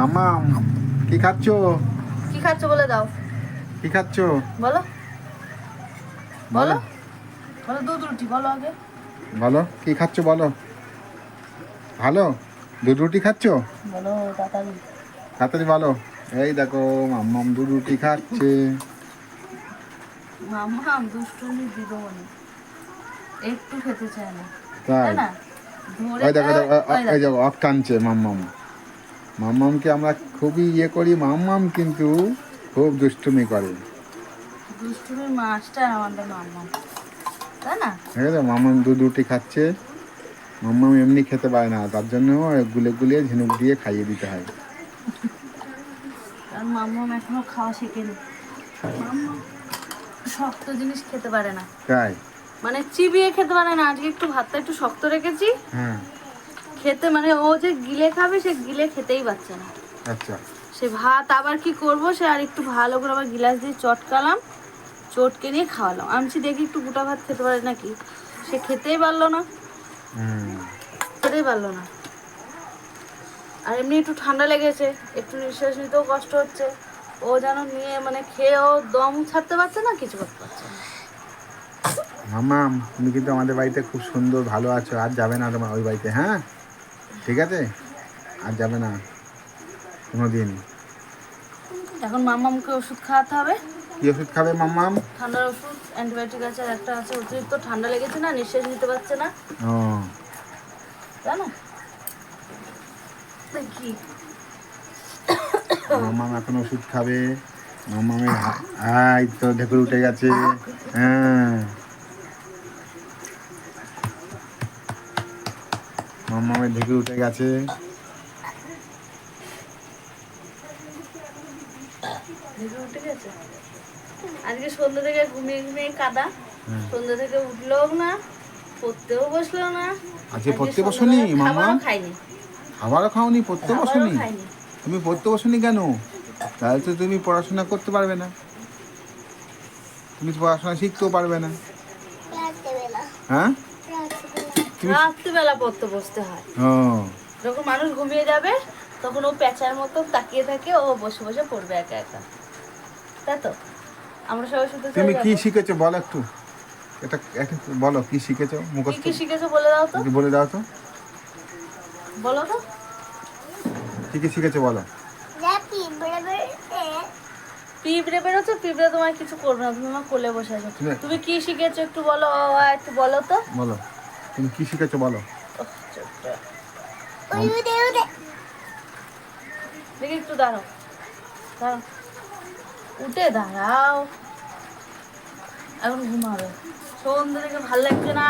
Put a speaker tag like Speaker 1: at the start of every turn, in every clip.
Speaker 1: মামা কি খাচ্ছ?
Speaker 2: কি খাচ্ছ বলে দাও।
Speaker 1: কি খাচ্ছ?
Speaker 2: বলো।
Speaker 1: বলো।
Speaker 2: বলো দুধ রুটি বলো আগে।
Speaker 1: বলো কি খাচ্ছ বলো। ভালো? দুধ রুটি খাচ্ছ?
Speaker 2: বলো তাড়াতাড়ি।
Speaker 1: তাড়াতাড়ি বলো। এই দেখো মাম্মাম দুধ রুটি খাচ্ছে।
Speaker 2: দুষ্টুমি দিদমনি একটু খেতে চায় না।
Speaker 1: তাই।
Speaker 2: না?
Speaker 1: ওই দেখো দেখো,
Speaker 2: ওই। দেখো
Speaker 1: অফ টানছে মাম্মাম। মাম্মামকে আমরা খুবই ইয়ে করি মাম্মাম কিন্তু খুব দুষ্টুমি করে।
Speaker 2: দুষ্টুমির মাস্টার আমাদের মাম্মা তাই না?
Speaker 1: ঠিক আছে মাম্মাম দুধ রুটি খাচ্ছে মাম্মাম এমনি খেতে পারে না তার জন্য গুলে গুলিয়ে ঝিনুক দিয়ে খাইয়ে দিতে হয়।
Speaker 2: কারণ মাম্মা এখনও খাওয়া শেখেনি। শক্ত জিনিস খেতে পারে না।
Speaker 1: তাই?
Speaker 2: মানে চিবিয়ে খেতে পারে না আজকে একটু ভাতটা একটু শক্ত রেখেছি।
Speaker 1: হ্যাঁ।
Speaker 2: খেতে মানে ও যে গিলে খাবে সে গিলে খেতেই পারছে না।
Speaker 1: আচ্ছা।
Speaker 2: সে ভাত আবার কি করব সে আর একটু ভালো করে আবার গিলাস দিয়ে চটকালাম চটকে নিয়ে খাওয়ালাম। আমি দেখি একটু গোটা ভাত খেতে পারে নাকি? সে খেতেই পারল না।
Speaker 1: হুম।
Speaker 2: খেতেই পারল না। আর এমনি একটু ঠান্ডা লেগেছে একটু নিঃশ্বাস নিতেও কষ্ট হচ্ছে। ও যেন নিয়ে মানে খেয়ে ও দম ছাড়তে পারছে না কিছু করতে পারছে না।
Speaker 1: মামাম তুমি কিন্তু আমাদের বাড়িতে খুব সুন্দর ভালো আছো। আর যাবে না তোমার ওই বাড়িতে হ্যাঁ? ঠিক আছে? আর যাবে না কোনো দিন
Speaker 2: এখন মাম্মামকে ওষুধ খাওয়াতে হবে।
Speaker 1: কি ওষুধ খাবে মাম্মাম?
Speaker 2: ঠান্ডার ওষুধ অ্যান্টিবায়োটিক আছে আর একটা আছে অতিরিক্ত ঠান্ডা লেগেছে না নিঃশ্বাস নিতে পারছে না।
Speaker 1: ও।
Speaker 2: জানো? দেখি।
Speaker 1: মামাম এখন ওষুধ খাবে। মামামের আই তো ঢেকুর উঠে গেছে। হ্যাঁ। মামামের ঢেকুর উঠে গেছে।
Speaker 2: উঠে গেছে? আজকে সন্ধ্যা থেকে ঘুমিয়ে ঘুমিয়ে কাদা।
Speaker 1: হুম।
Speaker 2: সন্ধ্যা থেকে উঠলেও না পড়তেও বসল না।
Speaker 1: আজকে পড়তে বসনি মামা?
Speaker 2: খাবারও খাইনি।
Speaker 1: খাবারও খাওনি পড়তে বসনি? তুমি পড়তে বসনি কেন? তাহলে তো তুমি পড়াশোনা করতে পারবে না। তুমি তো পড়াশোনা শিখতেও পারবে না। হ্যাঁ? তুমি-
Speaker 2: রাত্রিবেলা পড়তে বসতে হয়। যখন মানুষ ঘুমিয়ে যাবে তখন ও প্যাঁচার মতো তাকিয়ে থাকে ও বসে বসে পড়বে একা একা। তাই তো? আমরা সবাই শুধু
Speaker 1: তুমি কি শিখেছো বলো একটু? এটা বলো কি শিখেছো?
Speaker 2: কি
Speaker 1: মুখস্থ
Speaker 2: কি শিখেছো বলে দাও তো।
Speaker 1: বলে দাও তো।
Speaker 2: বলো তো।
Speaker 1: কি কি শিখেছো বলো?
Speaker 2: পিঁপড়ে বেরোচ্ছে পিঁপড়ে তোমার কিছু করবে না তুমি আমার কোলে বসে আছো।
Speaker 1: তুমি-
Speaker 2: তুমি কি শিখেছো একটু বলো ও, একটু বলো তো।
Speaker 1: বলো। তুমি কি শিখেছো বলো?
Speaker 2: দেখি একটু দাঁড়াও। দাঁড়াও। উঠে দাঁড়াও। এখন ঘুমাবে। সন্ধ্যে থেকে ভালো লাগছে না?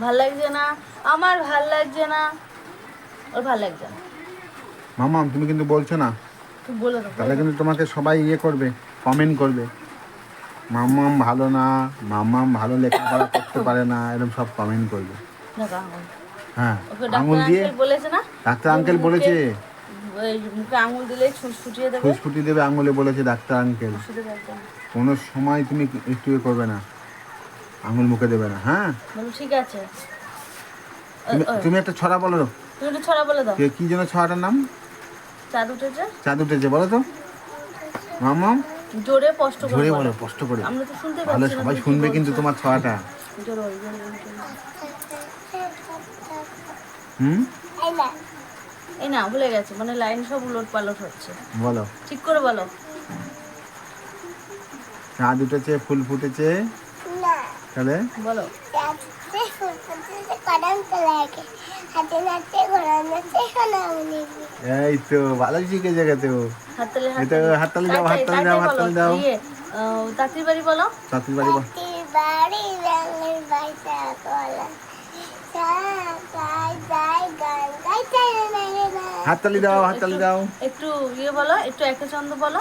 Speaker 2: ভালো লাগছে না? আমার ভালো লাগছে না? ওর ভালো লাগছে না।
Speaker 1: মামাম তুমি কিন্তু বলছো না।
Speaker 2: বলে দাও।
Speaker 1: তাহলে কিন্তু তোমাকে সবাই ইয়ে করবে কমেন্ট করবে। মামাম ভালো না মামাম ভালো লেখাপড়া করতে পারে না এরকম সব কমেন্ট করবে। হ্যাঁ আঙুল দিয়ে?
Speaker 2: বলেছে না?
Speaker 1: ডাক্তার আঙ্কেল বলেছে?
Speaker 2: ওই মুখে আঙুল দিলে ছুটছুটিয়ে দেবে।
Speaker 1: আঙুলে বলেছে ডাক্তার আঙ্কেল। কোনো সময় তুমি একটু করবে না। আঙুল মুখে দেবে না হ্যাঁ?
Speaker 2: ঠিক আছে।
Speaker 1: তুমি একটা ছড়া বলো
Speaker 2: তুমি একটু ছড়া বলে দাও।
Speaker 1: কি যেন ছড়াটার নাম?
Speaker 2: চাঁদ উঠেছে?
Speaker 1: চাঁদ উঠেছে বলো তো। মামাম
Speaker 2: জোরে কষ্ট করে
Speaker 1: জোরে
Speaker 2: বলো।
Speaker 1: বলো কষ্ট করে।
Speaker 2: আমরা তো শুনতে পাচ্ছি ভালো
Speaker 1: সবাই শুনবে কিন্তু তোমার ছড়াটা
Speaker 2: জোরে।
Speaker 1: হুম?
Speaker 2: এই না। ভুলে গেছে। মানে লাইন সব উলট পালট হচ্ছে।
Speaker 1: বলো।
Speaker 2: ঠিক করে বলো।
Speaker 1: রাত উঠেছে ফুল ফুটেছে। তাহলে
Speaker 2: বলো
Speaker 1: এই তো ভালো শিখে জায়গা তো
Speaker 2: হাততালি
Speaker 1: দাও, হাততালি দাও, হাততালি দাও।
Speaker 2: তাঁতির বাড়ি বলো
Speaker 1: চাঁদের বাড়ি বল। হাততালি দাও হাততালি দাও
Speaker 2: একটু ইয়ে বলো একটু একে চন্দ্র বলো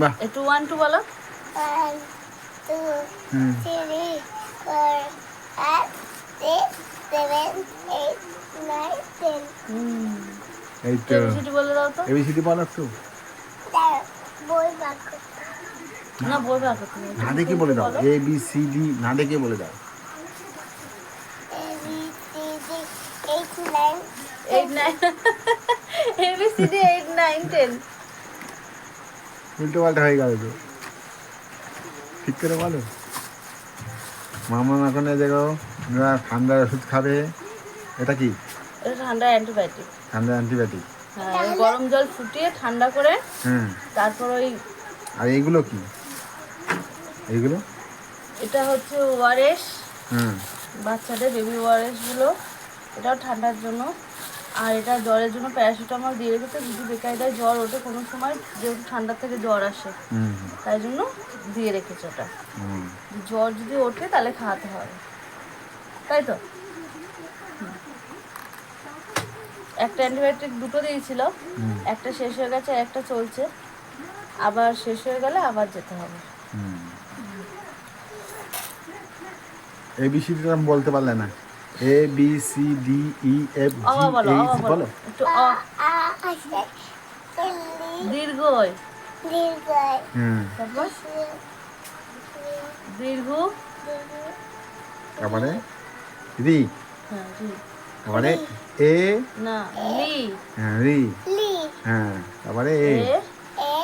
Speaker 1: বাহ।
Speaker 2: একটু ওয়ান টু বলো।
Speaker 1: হুম।
Speaker 3: three, four, five, six, seven, eight, nine, ten.
Speaker 2: হুম
Speaker 1: এই তো।
Speaker 2: এবিসিডি বলে দাও তো
Speaker 1: এবিসিডি বলো একটু।
Speaker 3: বই বার করতে
Speaker 2: না বই বার করতে
Speaker 1: না দেখে বলে দাও। এ বি সি ডি না দেখে বলে দাও।
Speaker 2: Eight nine ABCD eight nine ten
Speaker 1: উল্টো পাল্টা হয়ে গেল তো। ঠিক করে বলো। মামা এই দেখো ওরা ঠান্ডার ওষুধ খাবে। এটা কি?
Speaker 2: এটা ঠান্ডা অ্যান্টিবায়োটিক।
Speaker 1: ঠান্ডা অ্যান্টিবায়োটিক।
Speaker 2: হ্যাঁ গরম জল ফুটিয়ে ঠান্ডা করে
Speaker 1: হ্যাঁ
Speaker 2: তারপর ওই
Speaker 1: আর এইগুলো কি? এইগুলো?
Speaker 2: এটা হচ্ছে ওআরএস।
Speaker 1: হ্যাঁ
Speaker 2: বাচ্চাদের বেবি ওআরএসগুলো এটাও ঠান্ডার জন্য। আর এটা জ্বরের জন্য প্যারাসিটামল দিয়ে রেখেছে যদি বেকায়দায় জ্বর ওঠে কোনো সময় যেহেতু ঠান্ডার থেকে জ্বর আসে।
Speaker 1: হুম।
Speaker 2: তাই জন্য দিয়ে রেখেছে ওটা। জ্বর যদি ওঠে তাহলে খাওয়াতে হবে। তাই তো? একটা অ্যান্টিবায়োটিক দুটো দিয়েছিল একটা শেষ হয়ে গেছে আর একটা চলছে। আবার শেষ হয়ে গেলে আবার যেতে হবে।
Speaker 1: হুম। এ বি সি ডি আমি বলতে পারলে না। A B C D E F G H
Speaker 2: বলো একটু অ
Speaker 3: Dilgai
Speaker 1: হ্যাঁ
Speaker 2: তারপর? দীর্ঘ।
Speaker 1: তারপরে রি।
Speaker 2: হ্যাঁ রি।
Speaker 1: তারপরে এ।
Speaker 2: না লি।
Speaker 1: হ্যাঁ রি।
Speaker 3: Li
Speaker 1: হ্যাঁ তারপরে এ।
Speaker 2: এ।
Speaker 3: A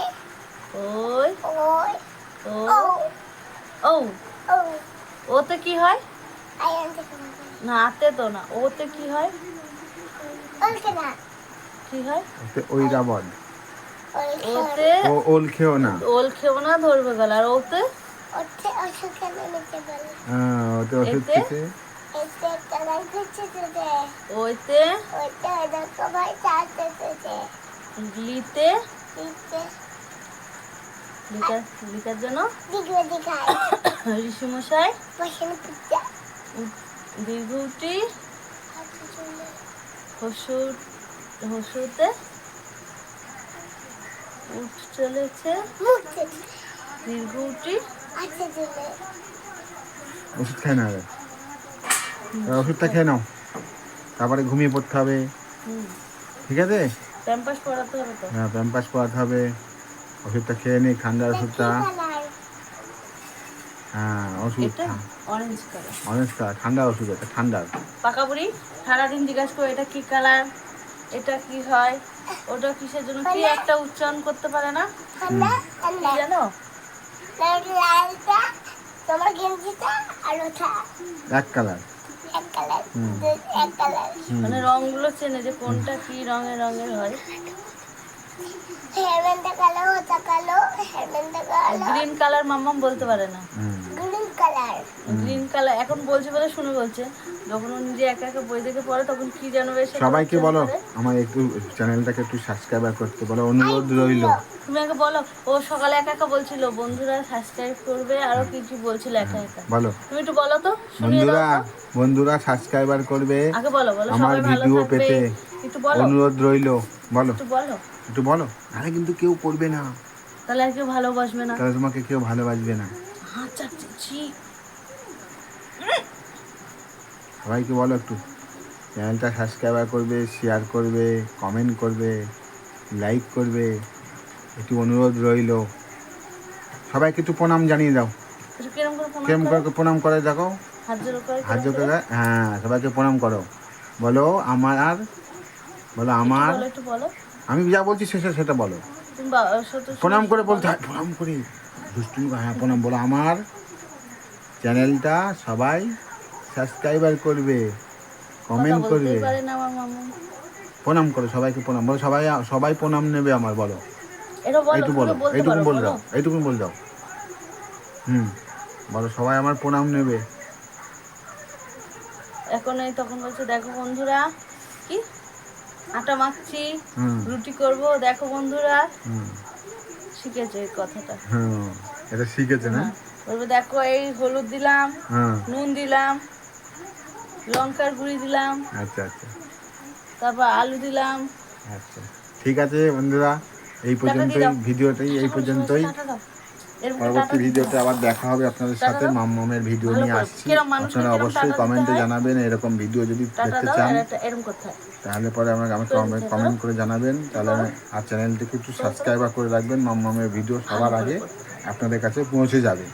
Speaker 2: ওই।
Speaker 3: Oi
Speaker 2: ও। ও ওতে কি হয়?
Speaker 3: am the
Speaker 2: না আতে তো না ওতে কি হয়? কি হয়?
Speaker 1: ওতে ওই রাবণ
Speaker 2: ওতে
Speaker 1: ও ওল খেও না।
Speaker 2: ওল খেও না ধরবে গেল। আর ওতে?
Speaker 3: Otte Olkana নিতে বলে।
Speaker 1: হ্যাঁ ওতে
Speaker 2: এতে?
Speaker 1: খেতে?
Speaker 2: ওইতে? লিতে? লিকার জন্য?
Speaker 3: দিগবে পিজ্জা হাতে
Speaker 2: হসুতে উঠ চলেছে।
Speaker 3: চলে
Speaker 1: ওষুধ খায় না ওষুধটা খেয়ে নাও। তারপরে ঘুমিয়ে পড়তে হবে। ঠিক আছে?
Speaker 2: প্যাম্পাস পরাতে হবে
Speaker 1: হ্যাঁ প্যাম্পাস পরাতে হবে। ওষুধটা খেয়ে নি ঠান্ডার ওষুধটা। হ্যাঁ ওষুধ
Speaker 2: এটা অরেঞ্জ কালার
Speaker 1: অনেক ঠান্ডা ওষুধ এটা ঠান্ডার
Speaker 2: পাকা বুড়ি সারাদিন জিজ্ঞাসা করে এটা কি কালার এটা কি হয়? ওটা কিসের জন্য? কি একটা উচ্চারণ করতে পারে না?
Speaker 3: ঠান্ডা ঠান্ডা।
Speaker 2: জানো?
Speaker 3: লালটা তোমার গেঞ্জিটা আর ওটা
Speaker 1: এক কালার
Speaker 3: এক কালার
Speaker 1: হুম।
Speaker 3: এক কালার
Speaker 2: মানে রংগুলো চেনে যে কোনটা কি রঙের রঙের হয়।
Speaker 3: হেরমেনটা কালো ওটা কালো হেরমেনটা কালো।
Speaker 2: গ্রিন কালার মাম্মাম বলতে পারে না।
Speaker 3: গ্রিন কালার
Speaker 2: এখন বলছে বলে শুনে বলছে। যখন ও নিজে একা একা বই দেখে পড়ে তখন কি যেন বেশ
Speaker 1: সবাইকে বলো আমার একটু চ্যানেলটাকে একটু সাবস্ক্রাইবার করতে বলো অনুরোধ রইল।
Speaker 2: তুমি আগে বলো ও সকালে একা একা বলছিল বন্ধুরা সাবস্ক্রাইব করবে আরও কি কি বলছিল একা একা।
Speaker 1: বলো।
Speaker 2: তুমি একটু বলো তো
Speaker 1: বন্ধুরা বন্ধুরা সাবস্ক্রাইবার করবে
Speaker 2: আগে বলো বলো
Speaker 1: আমার ভিডিও পেতে।
Speaker 2: একটু বলো।
Speaker 1: অনুরোধ রইল বলো।
Speaker 2: একটু বলো।
Speaker 1: একটু বলো আরে কিন্তু কেউ করবে না।
Speaker 2: তাহলে আর কেউ ভালোবাসবে না।
Speaker 1: তাহলে তোমাকে কেউ ভালোবাসবে না।
Speaker 2: আচ্ছা ছি।
Speaker 1: সবাইকে বলো একটু চ্যানেলটা সাবস্ক্রাইবার করবে শেয়ার করবে কমেন্ট করবে লাইক করবে একটু অনুরোধ রইল। সবাইকে একটু প্রণাম জানিয়ে দাও।
Speaker 2: কিরম করে প্রণাম
Speaker 1: কেমন
Speaker 2: করে?
Speaker 1: প্রণাম করে দেখো।
Speaker 2: হাত
Speaker 1: জোর
Speaker 2: করে?
Speaker 1: হ্যাঁ সবাইকে প্রণাম করো। বলো আমার আর বলো আমার। আমি যা বলছি শেষে সেটা বলো। প্রণাম করে বলতে হয় প্রণাম করে। দুষ্টুমি হ্যাঁ প্রণাম। বলো আমার চ্যানেলটা সবাই সাবস্ক্রাইবার করবে কমেন্ট করবে। প্রণাম করো সবাইকে প্রণাম। বলো সবাই সবাই প্রণাম নেবে আমার বলো। এইটুকু বলো এইটুকু বলে দাও এইটুকু বলে দাও। হুম বলো সবাই আমার প্রণাম নেবে।
Speaker 2: এখন এই তখন বলছে দেখো বন্ধুরা কি? আটা মাখছি রুটি করব দেখো বন্ধুরা। শিখেছে এই কথাটা।
Speaker 1: হুম এটা শিখেছে না?
Speaker 2: হ্যাঁ। বলব দেখো এই হলুদ দিলাম নুন দিলাম লঙ্কার গুঁড়ি দিলাম।
Speaker 1: আচ্ছা আচ্ছা।
Speaker 2: তারপর আলু দিলাম।
Speaker 1: আচ্ছা। ঠিক আছে বন্ধুরা এই পর্যন্তই ভিডিওটাই এই পর্যন্তই। পরবর্তী ভিডিওতে আবার দেখা হবে আপনাদের সাথে। মামমামের ভিডিও নিয়ে আসছি। আপনারা অবশ্যই কমেন্টে জানাবেন এরকম ভিডিও যদি দেখতে চান তাহলে পরে আমাকে আমাকে কমেন্ট করে জানাবেন। তাহলে আর চ্যানেলটিকে একটু সাবস্ক্রাইবার করে রাখবেন মামমামের ভিডিও সবার আগে
Speaker 2: আপনাদের কাছে পৌঁছে যাবে।